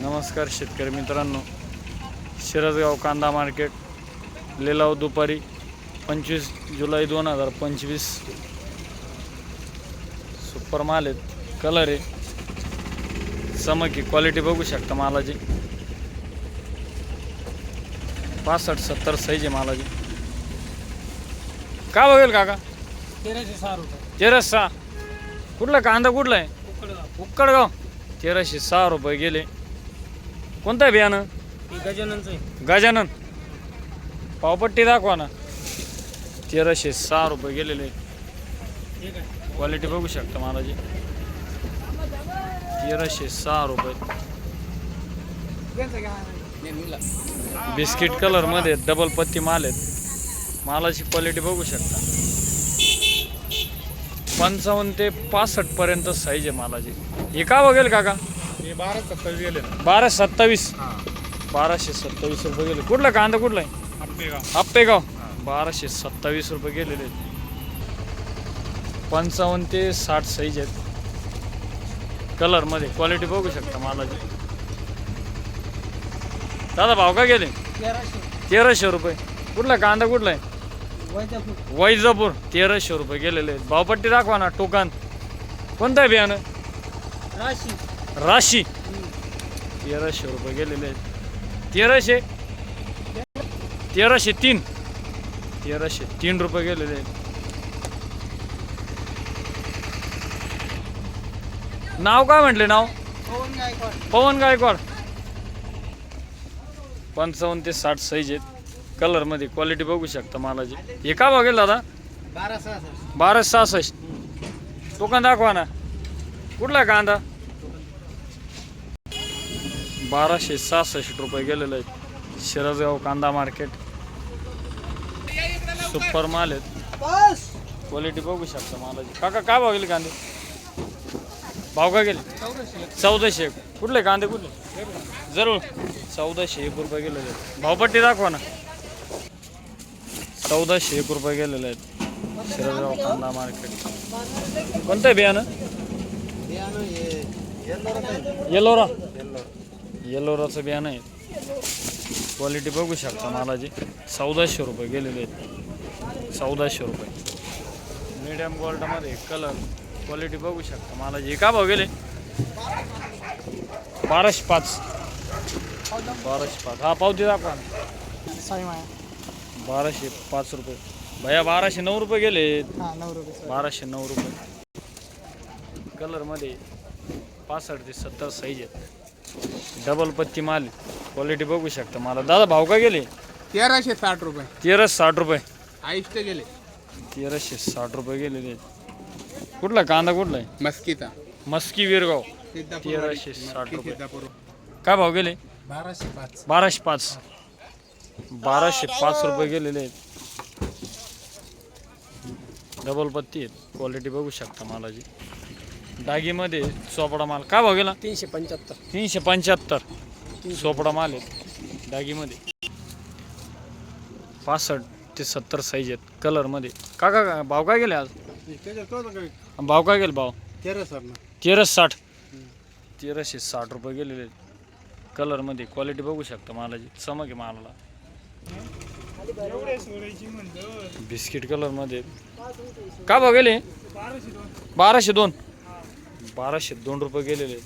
नमस्कार शेतकरी मित्रांनो. शिरसगाव कांदा मार्केट लिलाव दुपारी पंचवीस जुलै दोन हजार पंचवीस. सुपर माल आहेत कलर आहे. चमकी क्वालिटी बघू शकता मालाची. पासष्ट सत्तर साईज आहे मालाची. का बघेल काका? तेराशे सहा रुपये. तेराशे सहा. कुठला कांदा कुठला आहे? उकडगाव. उक्कडगाव तेराशे सहा रुपये गेले. कोणतं आहे बियाणं? गजाननचं आहे. गजानन. पावपट्टी दाखवा ना. तेराशे सहा रुपये गेलेले. क्वालिटी बघू शकता मला जी तेराशे सहा रुपये. बिस्किट कलरमध्ये डबल पत्ती माल आहेत. मालाची क्वालिटी बघू शकता. पंचावन्न ते पासष्ट पर्यंत साईज आहे मालाची. हे का बघेल काका? हे बारा सत्तावीस गेले ना. बारा सत्तावीस. हां. बाराशे सत्तावीस रुपये गेले. कुठला कांदा कुठला आहे? आंबेगाव आप्पेगाव बाराशे सत्तावीस रुपये गेलेले आहेत. पंचावन्न ते साठ साईज आहेत. कलरमध्ये क्वालिटी बघू शकता मालाची. दादा भाव का गेले? तेराशे. तेराशे रुपये. कुठला कांदा कुठला आहे? वैजापूर. वैजापूर. तेराशे रुपये गेलेले आहेत. भावपट्टी दाखवा ना टोकान. कोणतं आहे बियाणं? राशी. राशी. तेराशे रुपये गेलेले आहेत. तेराशे. तेराशे तीन. तेराशे तीन रुपये गेलेले आहेत. नाव काय म्हटले नाव? पवन गायकवाड. पवन गायकवाड. पंचावन्न ते साठ साईज आहेत. कलरमध्ये क्वालिटी बघू शकता मालाची. हे का बघेल दादा? बारा सहासष्ट. बारा सहासष्ट. टोकन दाखवा ना. कुठला कांदा? बाराशे सहासष्ट रुपये गेलेले आहेत. शिरसगाव कांदा मार्केट. सुपर माल आहेत. क्वालिटी बघू शकता मालाची. काका काय भाव गेले कांदे? भाव का गेले? चौदाशे एक. कुठले कांदे कुठले? जरूर. चौदाशे एक रुपये गेलेले आहेत. भावपट्टी दाखवा ना. चौदाशे एक रुपये गेलेले आहेत. शिरसगाव कांदा मार्केट. कोणतं आहे बियाणं? येलोरा येलोराचं बियाणं आहे क्वालिटी बघू शकता मालाची. चौदाशे रुपये गेलेले आहेत. चौदाशे रुपये. मीडियम गोल्डमध्ये कलर क्वालिटी बघू शकता मालाची. का भाव गेले? बाराशे पाच. बाराशे पाच. हा पावती दाखवा बाराशे पाच रुपये. भैया बाराशे नऊ रुपये गेले. बाराशे नऊ रुपये. कलरमध्ये पासष्ट ते सत्तर साईज आहेत. डबल पत्ती माल क्वालिटी बघू शकता. मला दादा भाव का गेले? तेराशे साठ रुपये. तेराशे साठ रुपये. आयुष्ट गेले. तेराशे साठ रुपये गेलेले आहेत कुठला? कांदा कुठला आहे? मस्किता मस्की वीरगाव. सिद्धापूर तेराशे साठ रुपये. सिद्धापूर काय भाव गेले? बाराशे पाच. बाराशे पाच. बाराशे पाच रुपये गेलेले आहेत. डबल पत्ती आहेत. क्वालिटी बघू शकता मालाची. डागीमध्ये चोपडा माल. काय भाव गेला? तीनशे पंच्याहत्तर. तीनशे पंच्याहत्तर. चोपडा माल आहे. डागीमध्ये पासष्ट ते सत्तर साईज आहेत. कलरमध्ये का का भाव काय गेले आज? भाव काय गेले भाव? तेरा तेराशे साठ. तेराशे साठ रुपये गेलेले आहेत. कलरमध्ये क्वालिटी बघू शकता मालाची. चमक आहे मालाला. बिस्किट कलरमध्ये का भाव गेले? बाराशे दोन. बाराशे दोन रुपये गेलेले आहेत.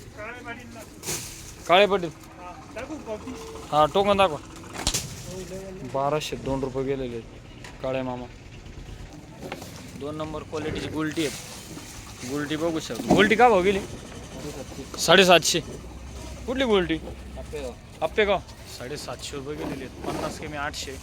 काळे पटेल. हा टोकन दाखवा. बाराशे दोन रुपये गेलेले आहेत. काळे मामा. दोन नंबर क्वालिटीची गुलटी आहेत गुलटी बघू शकतो. गुलटी का भाव गेली? साडेसातशे. कुठली गुलटी? आप्पेगाव साडेसातशे रुपये गेलेली आहेत. पन्नास किमी आठशे.